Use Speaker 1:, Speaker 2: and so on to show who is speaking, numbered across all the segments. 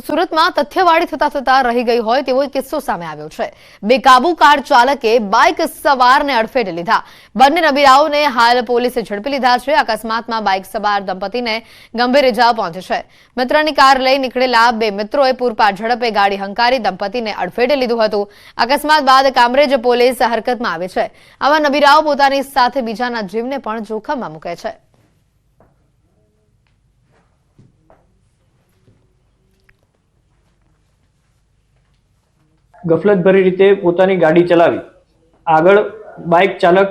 Speaker 1: સુરતમાં તથ્યવાડી થતા થતા રહી ગઈ હોય તેવો કિસ્સો સામે આવ્યો છે. બેકાબુ કાર ચાલકે બાઇક સવારને અડફેટે લીધા. બંને નબીરાઓને હાલ પોલીસે ઝડપી લીધા છે. અકસ્માતમાં બાઇક સવાર દંપતીને ગંભીર ઇજાઓ પહોંચી છે. મિત્રની કાર લઈ નીકળેલા બે મિત્રોએ પૂરપા ઝડપે ગાડી હંકારી દંપતીને અડફેટે લીધું હતું. અકસ્માત બાદ કામરેજ પોલીસ હરકતમાં આવી છે. આવા નબીરાઓ પોતાની સાથે બીજાના જીવને પણ જોખમમાં મૂકે છે.
Speaker 2: ગફલતભરી રીતે પોતાની ગાડી ચલાવી. આગળ બાઇક ચાલક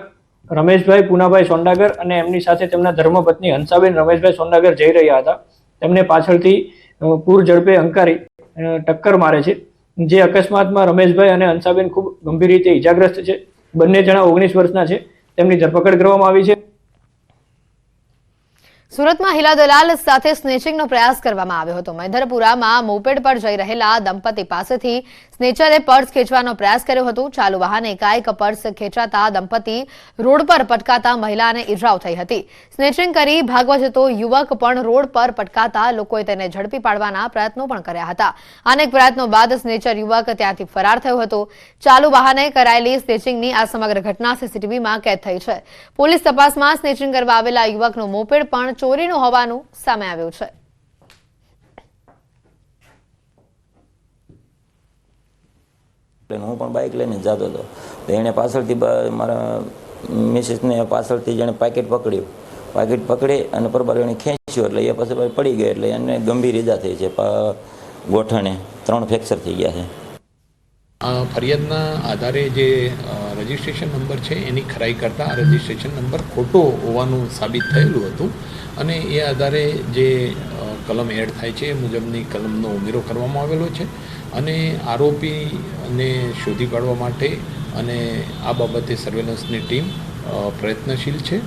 Speaker 2: રમેશભાઈ પુનાભાઈ સોંડાગર અને એમની સાથે તેમના ધર્મપત્ની હંસાબેન રમેશભાઈ સોંડાગર જઈ રહ્યા હતા. તેમને પાછળથી પૂર ઝડપે હંકારી ટક્કર મારે છે. જે અકસ્માતમાં રમેશભાઈ અને હંસાબેન ખૂબ ગંભીર રીતે ઈજાગ્રસ્ત છે. બંને જણા ઓગણીસ વર્ષના છે. તેમની ધરપકડ કરવામાં આવી છે.
Speaker 1: સુરતમાં હિલા દલાલ સાથે સ્નેચિંગનો પ્રયાસ કરવામાં આવ્યો હતો. મૈધરપુરામાં મોપેડ પર જઈ રહેલા દંપતી પાસેથી સ્નેચરે પર્સ ખેંચવાનો પ્રયાસ કર્યો હતો. ચાલુ વાહને એકાએક પર્સ ખેંચાતા દંપતી રોડ પર પટકાતા મહિલાને ઇજાઓ થઈ હતી. સ્નેચિંગ કરી ભાગવા જતો યુવક પણ રોડ પર પટકાતા લોકોએ તેને ઝડપી પાડવાના પ્રયત્નો પણ કર્યા હતા. અનેક પ્રયત્નો બાદ સ્નેચર યુવક ત્યાંથી ફરાર થયો હતો. ચાલુ વાહને કરાયેલી સ્નેચિંગની આ સમગ્ર ઘટના સીસીટીવીમાં કેદ થઈ છે. પોલીસ તપાસમાં સ્નેચિંગ કરવા આવેલા યુવકનો મોપેડ પણ ચોરીનું હોવાનું સામે આવ્યું છે.
Speaker 3: હું પણ બાઇક લઈને જતો હતો. તો એણે પાછળથી મારા મિસિસને પાછળથી જેણે પાકેટ પકડ્યું. પાકેટ પકડી અને બરાબર એણે ખેંચ્યું એટલે એ પછી પડી ગયા એટલે એને ગંભીર ઈજા થઈ છે. ગોઠણે ત્રણ ફ્રેક્ચર થઈ ગયા છે.
Speaker 4: ફરિયાદના આધારે જે રજિસ્ટ્રેશન નંબર છે, એની ખરાઈ કરતાં આ રજિસ્ટ્રેશન નંબર ખોટો હોવાનું સાબિત થયેલું હતું અને એ આધારે જે કલમ એડ થાય છે એ મુજબની કલમનો ઉમેરો કરવામાં આવેલો છે અને આરોપીને શોધી કાઢવા માટે અને આ બાબતે સર્વેલન્સની ટીમ પ્રયત્નશીલ છે.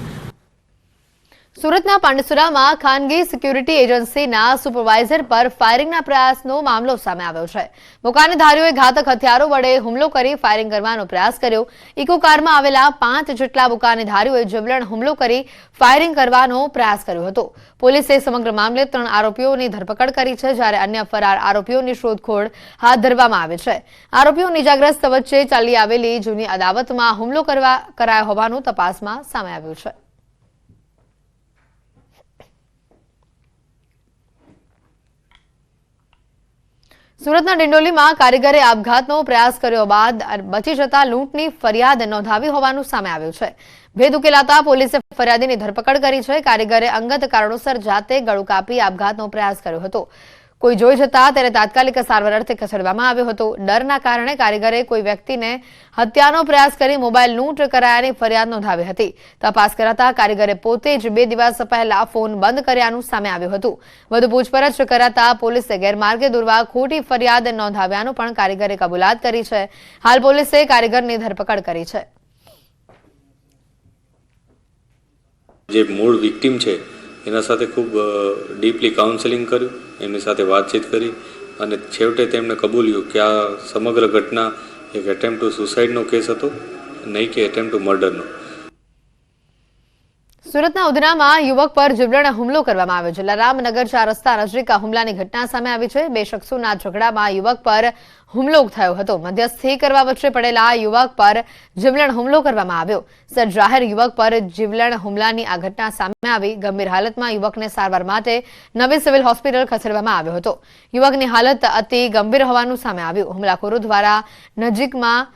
Speaker 1: સુરતના પાંડસુરામાં ખાનગી સિક્યુરિટી એજન્સીના સુપરવાઇઝર પર ફાયરિંગના પ્રયાસનો મામલો સામે આવ્યો છે. મુકાનધારીઓએ ઘાતક હથિયારો વડે હુમલો કરી ફાયરિંગ કરવાનો પ્રયાસ કર્યો. ઇકો કારમાં આવેલા પાંચ જેટલા મુકાનધારીઓએ જીવલણ હુમલો કરી ફાયરિંગ કરવાનો પ્રયાસ કર્યો હતો. પોલીસે સમગ્ર મામલે ત્રણ આરોપીઓની ધરપકડ કરી છે, જ્યારે અન્ય ફરાર આરોપીઓની શોધખોળ હાથ ધરવામાં આવે છે. આરોપીઓ ઇજાગ્રસ્ત વચ્ચે ચાલી આવેલી જૂની અદાવતમાં હુમલો કરવા કરાયો હોવાનું તપાસમાં સામે આવ્યું છે. સુરતના ડિંડોલીમાં કારીગરે આપઘાતનો પ્રયાસ કર્યો બાદ બચી જતા લૂંટની ફરિયાદ નોંધાવી હોવાનું સામે આવ્યું છે. ભેદ ઉકેલાતા પોલીસે ફરિયાદીની ધરપકડ કરી છે. કારીગરે અંગત કારણોસર જાતે ગળું કાપી આપઘાતનો પ્રયાસ કર્યો હતો. કોઈ જોઈ જતા તેને તાત્કાલિક સારવાર અર્થે ખસેડવામાં આવ્યો હતો. ડરના કારણે કારીગરે કોઈ વ્યક્તિને હત્યાનો પ્રયાસ કરી મોબાઈલ લૂંટ કરાયાની ફરિયાદ નોંધાવી હતી. તપાસ કરાતા કારીગરે પોતે જ બે દિવસ પહેલા ફોન બંધ કર્યાનું સામે આવ્યું હતું. વધુ પૂછપરછ કરાતા પોલીસે ગેરમાર્ગે દોરવા ખોટી ફરિયાદ નોંધાવ્યાનું પણ કારીગરે કબૂલાત કરી છે. હાલ પોલીસે કારીગરની ધરપકડ કરી છે.
Speaker 5: જે મૂળ વિક્ટીમ છે એના સાથે ખૂબ ડીપલી કાઉન્સેલિંગ કર્યું, એમની સાથે વાતચીત કરી અને છેવટે તેમણે કબૂલ્યું કે આ સમગ્ર ઘટના એક એટેમ્પ ટુ સુસાઇડનો કેસ હતો, નહીં કે એટેમ્પ ટુ મર્ડરનો
Speaker 1: સુરતના ઉધનામાં યુવક પર જીવલેણ હુમલો કરવામાં આવ્યો. જલારામનગર ચાર રસ્તા નજીક હુમલાની ઘટના સામે આવી છે. બે શખ્સોના ઝઘડામાં યુવક પર હુમલો થયો હતો. મધ્યસ્થી કરવા વચ્ચે પડેલા યુવક પર જીવલેણ હુમલો કરવામાં આવ્યો. સર, જાહેર યુવક પર જીવલેણ હુમલાની આ ઘટના સામે આવી. ગંભીર હાલતમાં યુવકને સારવાર માટે નવી સિવિલ હોસ્પિટલ ખસેડવામાં આવ્યો હતો. યુવકની હાલત અતિ ગંભીર હોવાનું સામે આવ્યું. હુમલાખોરો દ્વારા નજીકમાં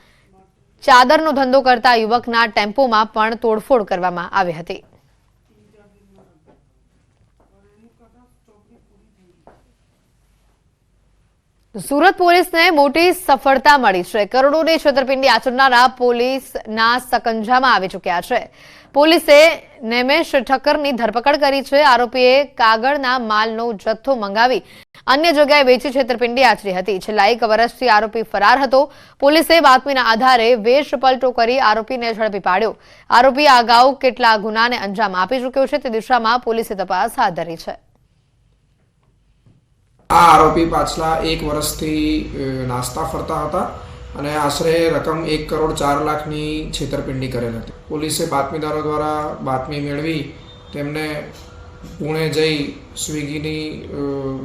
Speaker 1: ચાદરનો ધંધો કરતા યુવકના ટેમ્પોમાં પણ તોડફોડ કરવામાં આવી હતી. સુરત પોલીસને મોટી સફળતા મળી છે. કરોડોની છેતરપિંડી આચરનારા પોલીસના સકંજામાં આવી ચૂક્યા છે. પોલીસે નેમેશ ઠક્કરની ધરપકડ કરી છે. આરોપીએ કાગળના માલનો જથ્થો મંગાવી અન્ય જગ્યાએ વેચી છેતરપિંડી આચરી હતી. છેલ્લા એક વર્ષથી આરોપી ફરાર હતો. પોલીસે બાતમીના આધારે વેશ પલટો કરી આરોપીને ઝડપી પાડ્યો. આરોપી અગાઉ કેટલા ગુનાને અંજામ આપી ચૂક્યો છે તે દિશામાં પોલીસે તપાસ હાથ ધરી છે.
Speaker 6: આ આરોપી પાછલા એક વર્ષથી નાસ્તા ફરતા હતા અને આશરે રકમ એક કરોડ ચાર લાખની છેતરપિંડી કરેલ હતી. પોલીસે બાતમીદારો દ્વારા બાતમી મેળવી તેમને પુણે જઈ સ્વિગીની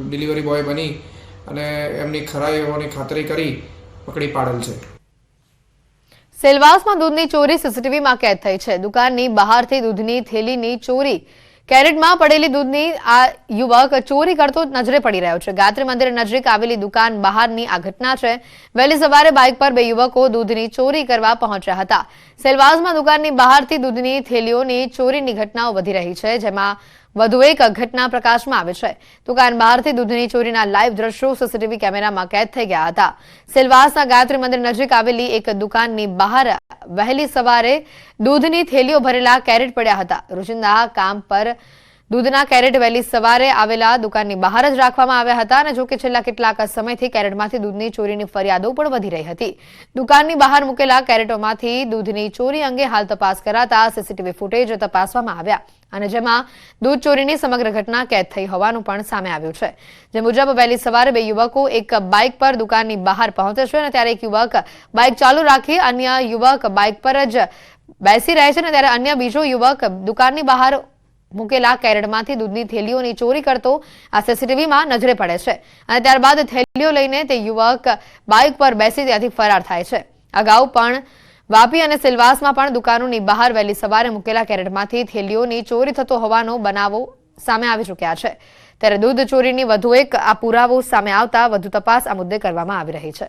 Speaker 6: ડિલિવરી બોય બની અને એમની ખરાઈ હોવાની ખાતરી કરી પકડી પાડેલ છે.
Speaker 1: સેલવાસમાં દૂધની ચોરી સીસીટીવીમાં કેદ થઈ છે. દુકાનની બહારથી દૂધની થેલીની ચોરી કેરેટમાં પડેલી દૂધની આ યુવક ચોરી કરતો નજરે પડી રહ્યો છે. ગાત્રી મંદિર નજીક આવેલી દુકાન બહારની આ ઘટના છે. વહેલી સવારે બાઇક પર બે યુવકો દૂધની ચોરી કરવા પહોંચ્યા હતા. સેલવાસમાં દુકાનની બહારથી દૂધની થેલીઓની ચોરીની ઘટનાઓ વધી રહી છે, જેમાં વધુ એક ઘટના પ્રકાશમાં આવે છે. દુકાન બહારથી દૂધની ચોરીના લાઈવ દ્રશ્યો સીસીટીવી કેમેરામાં કેદ થઈ ગયા હતા. સિલવાસના ગાયત્રી મંદિર નજીક આવેલી એક દુકાનની બહાર વહેલી સવારે દૂધની થેલીઓ ભરેલા કેરેટ પડ્યા હતા. રોજિંદા કામ પર દૂધના કેરેટ વહેલી સવારે આવેલા દુકાનની બહાર જ રાખવામાં આવ્યા હતા અને જોકે છેલ્લા કેટલાક સમયથી કેરેટમાંથી દૂધની ચોરીની ફરિયાદો પણ વધી રહી હતી. દુકાનની બહાર મૂકેલા કેરેટોમાંથી દૂધની ચોરી અંગે હાલ તપાસ કરાતા સીસીટીવી ફૂટેજ તપાસવામાં આવ્યા અને જેમાં દૂધ ચોરીની સમગ્ર ઘટના કેદ થઈ હોવાનું પણ સામે આવ્યું છે. જે મુજબ વહેલી સવારે બે યુવકો એક બાઇક પર દુકાનની બહાર પહોંચે છે અને ત્યારે એક યુવક બાઇક ચાલુ રાખી અન્ય યુવક બાઇક પર જ બેસી રહે છે અને ત્યારે અન્ય બીજો યુવક દુકાનની બહાર મૂકેલા કેરેટમાંથી દૂધની થેલીઓની ચોરી કરતો આ સીસીટીવીમાં નજરે પડે છે. અને ત્યારબાદ થેલીઓ લઈને તે યુવક બાઇક પર બેસી ત્યાંથી ફરાર થાય છે. અગાઉ પણ વાપી અને સિલવાસમાં પણ દુકાનોની બહાર વહેલી સવારે મૂકેલા કેરેટમાંથી થેલીઓની ચોરી થતો હોવાનો બનાવો સામે આવી ચૂક્યા છે. ત્યારે દૂધ ચોરીની વધુ એક આ પુરાવો સામે આવતા વધુ તપાસ આ મુદ્દે કરવામાં આવી રહી છે.